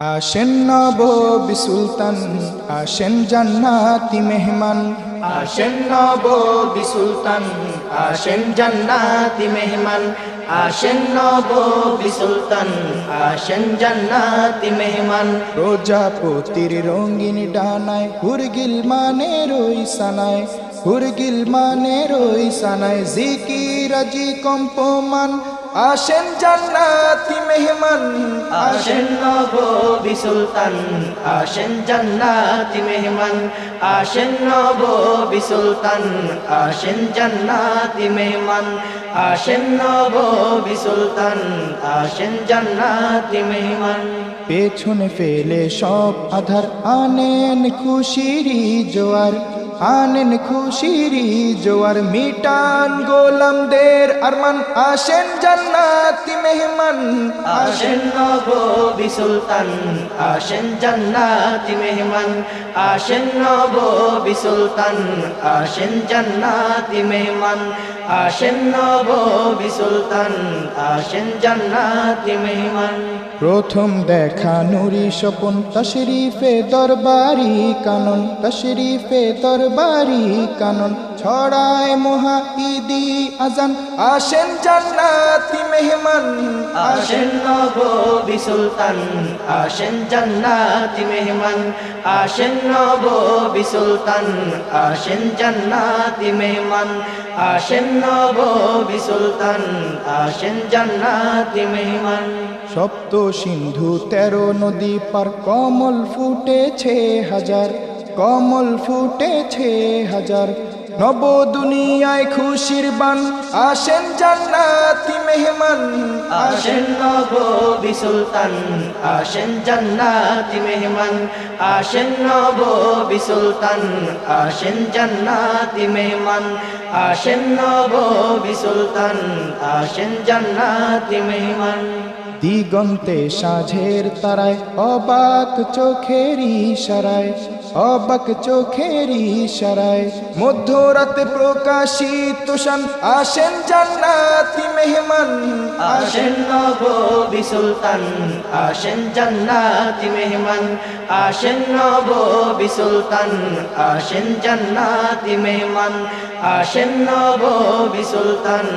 আসেন নবী সুলতান আসেন জান্নাতি মেহমান। আসেন নবী সুলতান আসেন জান্নাতি মেহমান। আসেন নবী সুলতান আসেন জান্নাতি মেহমান। প্রজাপতির রঙিন ডানায় হুরগিল মানে রই সানায় হুরগিল মানে রই সানায় জিকির আজি কম্পমান। আসেন জান্নাতি মেহমান আসেন নবী সুলতান আসেন জান্নাতি মেহমান আসেন নবী সুলতান আসেন জান্নাতি মেহমান আসেন নবী সুলতান আসেন জান্নাতি মেহমান। পেছনে ফেলে সব আধার আনেন খুশিরি জোয়ার। আনেন খুশিরি জোয়ার মিটান গোলামদের আরমান। আসেন জান্নাতি মেহমান। আসেন নবী সুলতান। আসেন জান্নাতি মেহমান। আসেন নবী সুলতান। আসেন জান্নাতি মেহমান। আসেন নবী সুলতান। আসেন জান্নাতি মেহমান। প্রথম দেখা নুরি স্বপন তশরিফে দরবারি কানন তশরিফে দরবারি কানন। ছড়ায় মহা ঈদি আজান আসেন জান্নাতি মেহমান আসেন নবী সুলতান আসেন জান্নাতি মেহমান আসেন নবী সুলতান আসেন জান্নাতি মেহমান আসেন নবী সুলতান আসেন জান্নাতি মেহমান। সপ্ত সিন্ধু তেরো নদী পার কমল ফুটেছে হাজার। কমল ফুটেছে হাজার। নব দুনিয়ায় খুশির বান। আসেন জান্নাতি মেহমান। আসেন নবী সুলতান। আসেন জান্নাতি মেহমান। আসেন নবী সুলতান। আসেন জান্নাতি মেহমান। আসেন নবী সুলতান। আসেন জান্নাতি মেহমান। দিগন্তে সাঝের তারায় অবাক চোখেরই সারায় অবাক চোখেরই সারায়। মধ্যরাতে প্রকাশিত শান আসেন জান্নাতি মেহমান। আসেন নবী সুলতান আসেন জান্নাতি মেহমান। আসেন নবী সুলতান আসেন জান্নাতি মেহমান। আসেন নবী সুলতান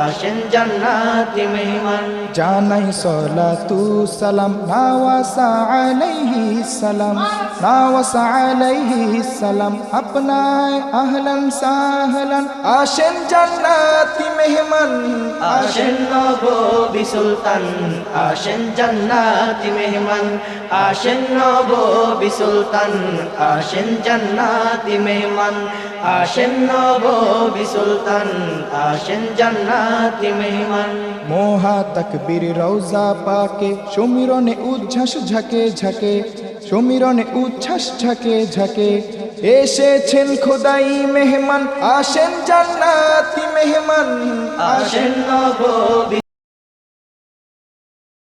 আসেন জান্নাতি মেহমান। জানাই সলাতু সালাম নাওয়াসা আলাইহি সালাম। নাওয়াসা আলাইহি সালাম আপনায় আহলান সাহলান। আসেন জান্নাতি মেহমান আসেন নবী সুলতান আসেন জান্নাতি মেহমান। আসেন নবী সুলতান আসেন জান্নাতি মেহমান। আসেন নবী সুলতান আসেন জান্নাতি মেহমান। মোহা তকবীর রৌজা পাকে সমীরণে উচ্ছ্বাস ঝাঁকে ঝাঁকে। সমীরণে উচ্ছ্বাস ঝাঁকে ঝাঁকে এসেছেন খোদাই মেহমান আসেন জান্নাতি মেহমান আসেন